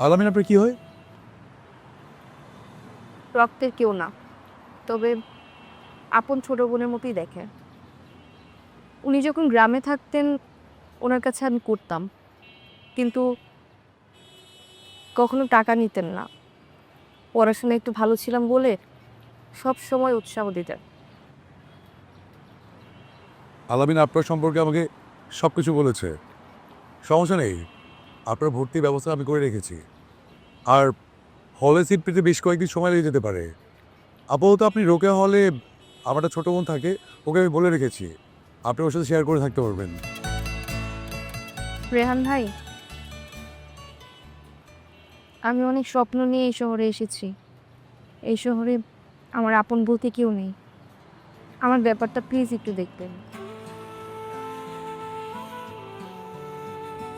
আলামিন আপনার কি হয়? রক্তের কেউ না। তবে আপন ছোট বোনের মতোই দেখে। উনি যখন গ্রামে থাকতেন ওনার কাছে আমি করতাম। কিন্তু কখনো টাকা নিতেন না। পড়াশোনায় একটু ভালো ছিলাম বলে সব সময় উৎসাহ দিতেন। আলামিন আপনার সম্পর্কে আমাকে সব কিছু বলেছে। সমস্যা নেই। আপনার ভর্তি ব্যবস্থা আমি করে রেখেছি। আর হলে সিট পেতে বেশ কয়েকদিন সময় লেগে যেতে পারে। আপাতত আপনি রোকেয়া হলে আমার একটা ছোটো বোন থাকে, ওকে আমি বলে রেখেছি। আপনি ওর সাথে শেয়ার করে থাকতে পারবেন। রেহান ভাই, আমি অনেক স্বপ্ন নিয়ে এই শহরে এসেছি। এই শহরে আমার আপন বলতে কেউ নেই। আমার ব্যাপারটা প্লিজ একটু দেখবেন।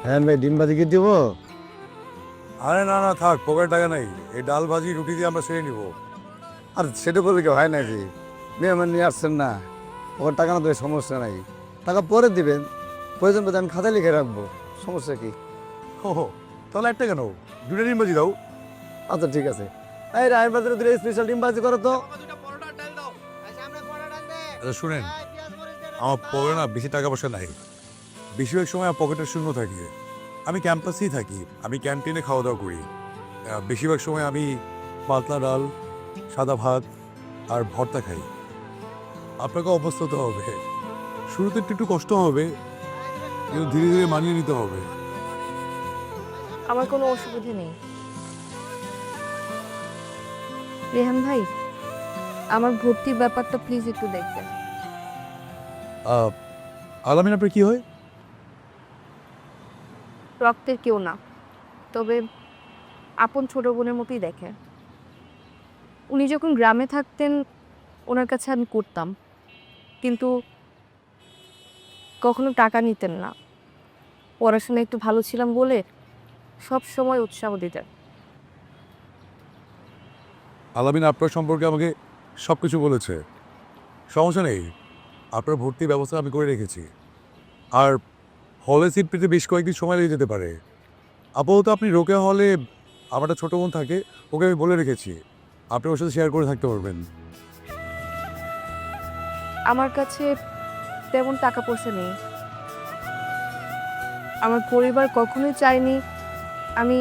হ্যাঁ ভাই ডিম ভাজি কি দিব? আরে না না থাক পকেট টাকা নাই। এই ডাল ভাজি রুটি দিয়ে আমরা সেরে নিব। আর সেটা বলে কি হয় নাকি? মেহমান নিয়ে আসছেন না। ওর টাকা না দেবে সমস্যা নাই। টাকা পরে দিবেন। প্রয়োজন পেতে আমি খাতায় লিখে রাখব। সমস্যা কি? ও তাহলে একটা কেন? দুটো ডিম ভাজি দাও। আচ্ছা ঠিক আছে। এই রায়ের বাজারে দিলে স্পেশাল ডিম ভাজি করো তো। আচ্ছা শুনেন আমার পকেটে না বেশি টাকা পয়সা নাই। বেশিরভাগ সময় আমার পকেটে শূন্য থাকে। আমি ক্যাম্পাসেই থাকি আমি ক্যান্টিনে খাওয়া দাওয়া করি বেশিরভাগ সময় আমি পাতলা ডাল সাদা ভাত আর ভর্তা খাই। আপনাকে অভ্যস্ত হবে। শুরুতে একটু একটু কষ্ট হবে কিন্তু ধীরে ধীরে মানিয়ে নিতে হবে। আমার কোনো অসুবিধে নেই। রেহান ভাই আমার ভর্তির ব্যাপারটা প্লিজ একটু দেখবেন। আলামিন আপনার কি হয়? রক্তের কেউ না। তবে আপন ছোট বোনের মতোই দেখে। উনি যখন গ্রামে থাকতেন, ওনার কাছে আমি করতাম। কিন্তু কখনো টাকা নিতেন না। পড়াশোনায় একটু ভালো ছিলাম বলে সব সময় উৎসাহ দিতেন। আলামিন আপনার সম্পর্কে আমাকে সব কিছু বলেছে। সমস্যা নেই। আপনার ভর্তি ব্যবস্থা আমি করে রেখেছি। আর হলে সিট পেতে বেশ কয়েকদিন সময় লেগে যেতে পারে। আপাতত আপনি রোকেয়া হলে আমার একটা ছোটো বোন থাকে, ওকে আমি বলে রেখেছি। আপনি ওর সাথে শেয়ার করে থাকতে পারবেন। আমার কাছে তেমন টাকা পয়সা নেই। আমার পরিবার কখনোই চায়নি আমি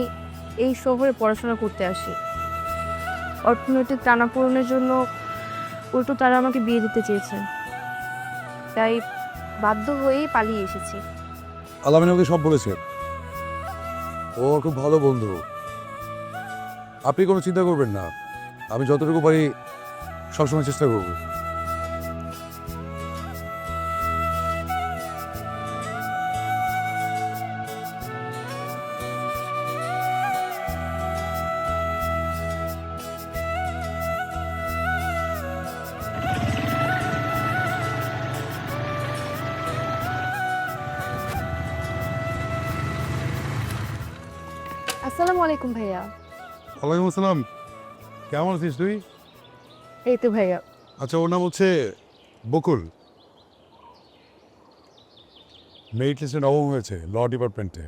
এই শহরে পড়াশোনা করতে আসি। অর্থনৈতিক টানাপোড়েনের জন্য উল্টো তারা আমাকে বিয়ে দিতে চেয়েছেন তাই বাধ্য হয়েই পালিয়ে এসেছি। আলামিন আমাকে সব বলেছেন ও খুব ভালো বন্ধু। আপনি কোনো চিন্তা করবেন না। আমি যতটুকু পারি সবসময় চেষ্টা করব। আসসালামু আলাইকুম ভাইয়া। ওয়ালাইকুম আসসালাম। কেমন আছিস তুই? এই তো ভাইয়া। আচ্ছা ওর নাম হচ্ছে বকুল। মেরিট লিস্টে নবম হয়েছে ল ডিপার্টমেন্টে।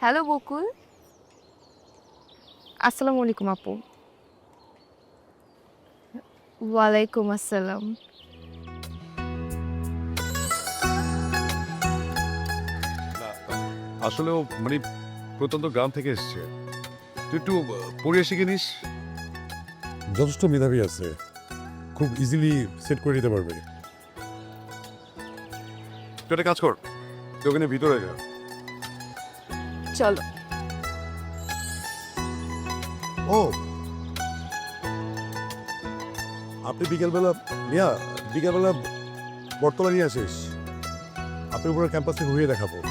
হ্যালো বকুল। আসসালামু আলাইকুম আপু। ওয়ালাইকুম আসসালাম। আসলে মানে প্রত্যন্ত গ্রাম থেকে এসছে। তুই একটু পড়িয়ে শিখে নিস। যথেষ্ট মেধাবী আছে। খুব ইজিলি সেট করে দিতে পারবে। তুই একটা কাজ কর তুই ওখানে ভিতরে যা চলো। ও। আপনি বিকেলবেলা মিয়া বিকেলবেলা বটতলা নিয়ে আসিস। আপনি উপরে ক্যাম্পাসে ঘুরিয়ে দেখাবো।